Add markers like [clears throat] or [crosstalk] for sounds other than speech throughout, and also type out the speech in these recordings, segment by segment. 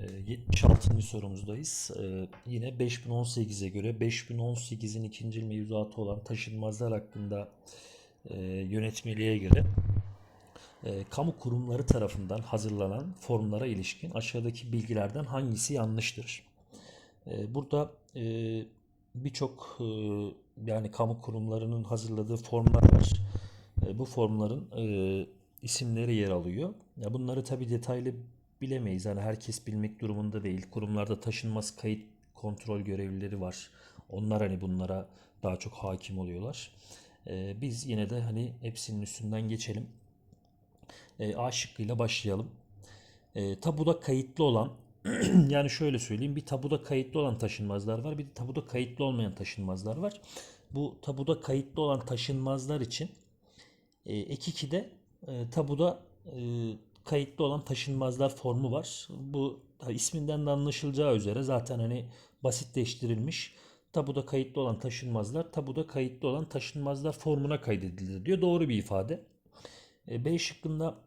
Ee, 76. sorumuzdayız. Ee, Yine 5018'e göre 5018'in ikinci mevzuatı olan taşınmazlar hakkında e, yönetmeliğe göre e, kamu kurumları tarafından hazırlanan formlara ilişkin aşağıdaki bilgilerden hangisi yanlıştır? E, Burada birçok yani kamu kurumlarının hazırladığı formlar var. Bu formların isimleri yer alıyor. Ya bunları tabii detaylı bilemeyiz. Yani herkes bilmek durumunda değil. Kurumlarda taşınmaz kayıt kontrol görevlileri var. Onlar hani bunlara daha çok hakim oluyorlar. E, Biz yine de hani hepsinin üstünden geçelim. E, A şıkkıyla başlayalım. E, tabuda kayıtlı olan [clears throat] yani şöyle söyleyeyim bir tabuda kayıtlı olan taşınmazlar var bir de tabuda kayıtlı olmayan taşınmazlar var. Bu tabuda kayıtlı olan taşınmazlar için e, ek 2'de e, tabuda e, kayıtlı olan taşınmazlar formu var. Bu isminden de anlaşılacağı üzere zaten hani basitleştirilmiş. Tabuda kayıtlı olan taşınmazlar tabuda kayıtlı olan taşınmazlar formuna kaydedilir diyor. Doğru bir ifade. E, B şıkkında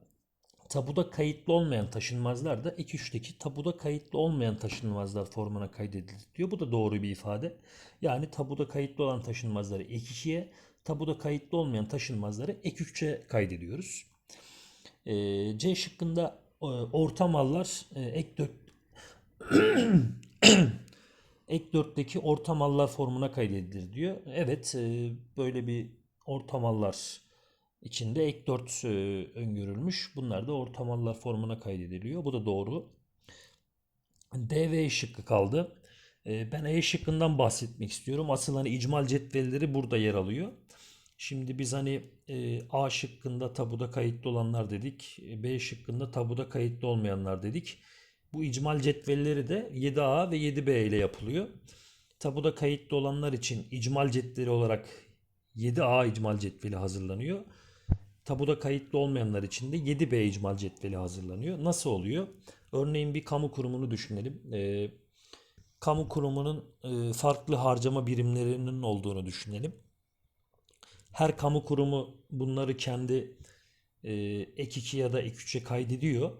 tabuda kayıtlı olmayan taşınmazlar da ek 3'teki tabuda kayıtlı olmayan taşınmazlar formuna kaydedilir diyor. Bu da doğru bir ifade. Yani tabuda kayıtlı olan taşınmazları ek 2'ye, tabuda kayıtlı olmayan taşınmazları ek 3'e kaydediyoruz. E, C şıkkında e, orta mallar e, ek 4 [clears throat] ek 4'teki orta mallar formuna kaydedilir diyor. Evet, e, böyle bir orta mallar içinde ek 4 e, öngörülmüş. Bunlar da orta mallar formuna kaydediliyor. Bu da doğru. D ve E şıkkı kaldı. Ben E şıkkından bahsetmek istiyorum. Asıl hani icmal cetvelleri burada yer alıyor. Şimdi biz hani e, A şıkkında tabuda kayıtlı olanlar dedik. e, B şıkkında tabuda kayıtlı olmayanlar dedik. Bu icmal cetvelleri de 7A ve 7B ile yapılıyor. Tabuda kayıtlı olanlar için icmal cetveli olarak 7A icmal cetveli hazırlanıyor. Tabuda kayıtlı olmayanlar için de 7B icmal cetveli hazırlanıyor. Nasıl oluyor? Örneğin bir kamu kurumunu düşünelim. Ee, kamu kurumunun e, farklı harcama birimlerinin olduğunu düşünelim. Her kamu kurumu bunları kendi e, ek 2 ya da ek 3'e kaydediyor.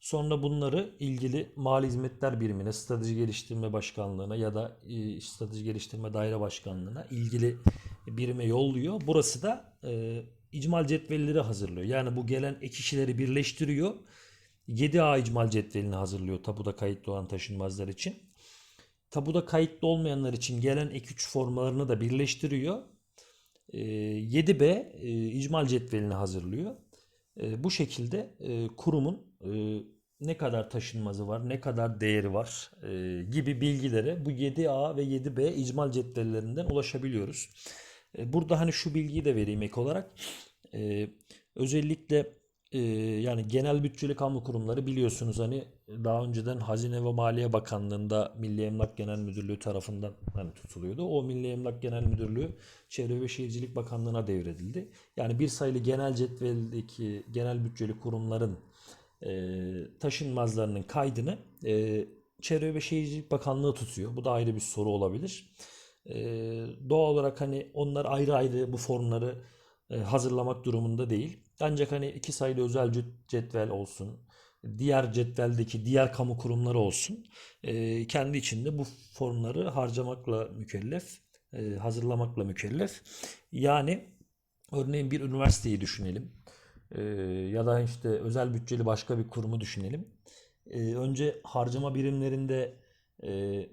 Sonra bunları ilgili mali hizmetler birimine, strateji geliştirme başkanlığına ya da e, strateji geliştirme daire başkanlığına ilgili birime yolluyor. Burası da e, icmal cetvelleri hazırlıyor. Yani bu gelen ek kişileri birleştiriyor. 7A icmal cetvelini hazırlıyor tabuda kayıtlı olan taşınmazlar için. Tabuda kayıtlı olmayanlar için gelen ek 3 formalarını da birleştiriyor. E, 7B e, icmal cetvelini hazırlıyor. E, bu şekilde e, kurumun e, ne kadar taşınmazı var, ne kadar değeri var gibi bilgilere bu 7A ve 7B icmal cetvellerinden ulaşabiliyoruz. Burada hani şu bilgiyi de vereyim ek olarak. Özellikle e, yani genel bütçeli kamu kurumları biliyorsunuz hani daha önceden Hazine ve Maliye Bakanlığı'nda Milli Emlak Genel Müdürlüğü tarafından hani tutuluyordu. O Milli Emlak Genel Müdürlüğü Çevre ve Şehircilik Bakanlığı'na devredildi. Yani bir sayılı genel cetveldeki genel bütçeli kurumların e, taşınmazlarının kaydını e, Çevre ve Şehircilik Bakanlığı tutuyor. Bu da ayrı bir soru olabilir. E, doğal olarak hani onlar ayrı ayrı bu formları e, hazırlamak durumunda değil. Ancak hani iki sayılı özel cet- cetvel olsun, diğer cetveldeki diğer kamu kurumları olsun, e, kendi içinde bu formları harcamakla mükellef, e, hazırlamakla mükellef. Yani örneğin bir üniversiteyi düşünelim. E, ya da işte özel bütçeli başka bir kurumu düşünelim. Önce harcama birimlerinde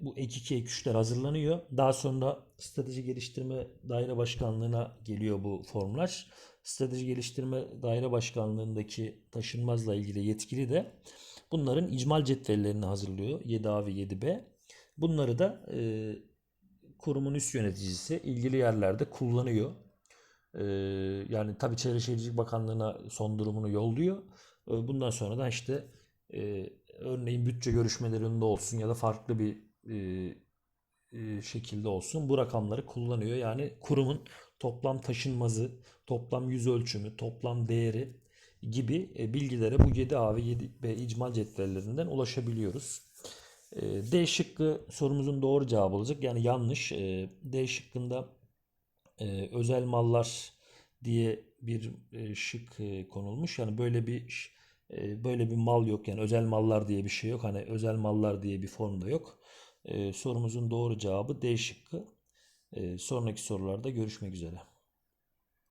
bu ek 2 ek 3'ler hazırlanıyor. Daha sonra strateji geliştirme daire başkanlığına geliyor bu formlar. Strateji geliştirme daire başkanlığındaki taşınmazla ilgili yetkili de bunların icmal cetvellerini hazırlıyor. 7A ve 7B. Bunları da e, kurumun üst yöneticisi ilgili yerlerde kullanıyor. Ee, yani tabii Çevre Şehircilik Bakanlığı'na son durumunu yolluyor. Ee, Bundan sonra da işte e, örneğin bütçe görüşmelerinde olsun ya da farklı bir e, e, şekilde olsun bu rakamları kullanıyor. Yani kurumun toplam taşınmazı, toplam yüz ölçümü, toplam değeri gibi e, bilgilere bu 7A ve 7B icmal cetvellerinden ulaşabiliyoruz. E, D şıkkı sorumuzun doğru cevabı olacak. Yani yanlış. E, D şıkkında e, özel mallar diye bir e, şık e, konulmuş. Yani böyle bir E, böyle bir mal yok yani özel mallar diye bir şey yok. Hani özel mallar diye bir form da yok. E, sorumuzun doğru cevabı D şıkkı. E, sonraki sorularda görüşmek üzere.